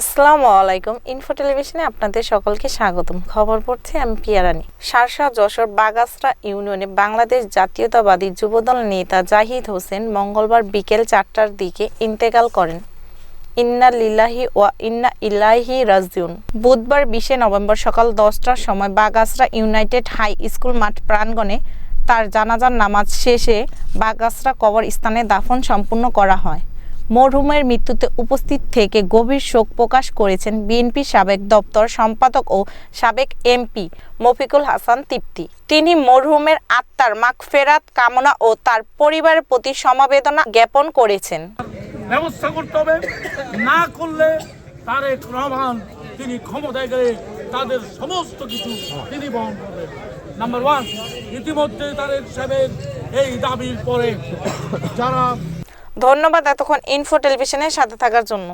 আসসালামু আলাইকুম। ইনফো টেলিভিশনে আপনাদের সকলকে স্বাগতম। খবর পড়ছি আমি পিয়ারানি সারসা, যশোর, বাগাসরা ইউনিয়নে বাংলাদেশ জাতীয়তাবাদী যুবদল নেতা জাহিদ হোসেন মঙ্গলবার বিকেল চারটার দিকে ইন্তেকাল করেন। ইন্না লিল্লাহি ওয়া ইন্না ইলাহি রাজিউন। বুধবার বিশে নভেম্বর সকাল দশটার সময় বাগাসরা ইউনাইটেড হাই স্কুল মাঠ প্রাঙ্গণে তার জানাজার নামাজ শেষে বাগাসরা কবর স্থানে দাফন সম্পূর্ণ করা হয়। মরহুমের মৃত্যুতে উপস্থিত থেকে গভীর শোক প্রকাশ করেছেন বিএনপি সাবেক দপ্তর সম্পাদক ও সাবেক এমপি মফিকুল হাসান তিপ্তি। তিনি মরহুমের আত্মার মাগফেরাত কামনা ও তার পরিবারের প্রতি সমবেদনা জ্ঞাপন করেছেন। ব্যবস্থা করতে হবে। না করলে তারেক রহমান তিনি ক্ষমতায় গেলে তাদের সমস্ত কিছু তিনি বহন করবেন। নাম্বার ওয়ান ইতিমধ্যে তারেক সাহেবের এই দাবির পরে যারা ধন্যবাদ এতক্ষণ ইনফো টেলিভিশনের সাথে থাকার জন্য।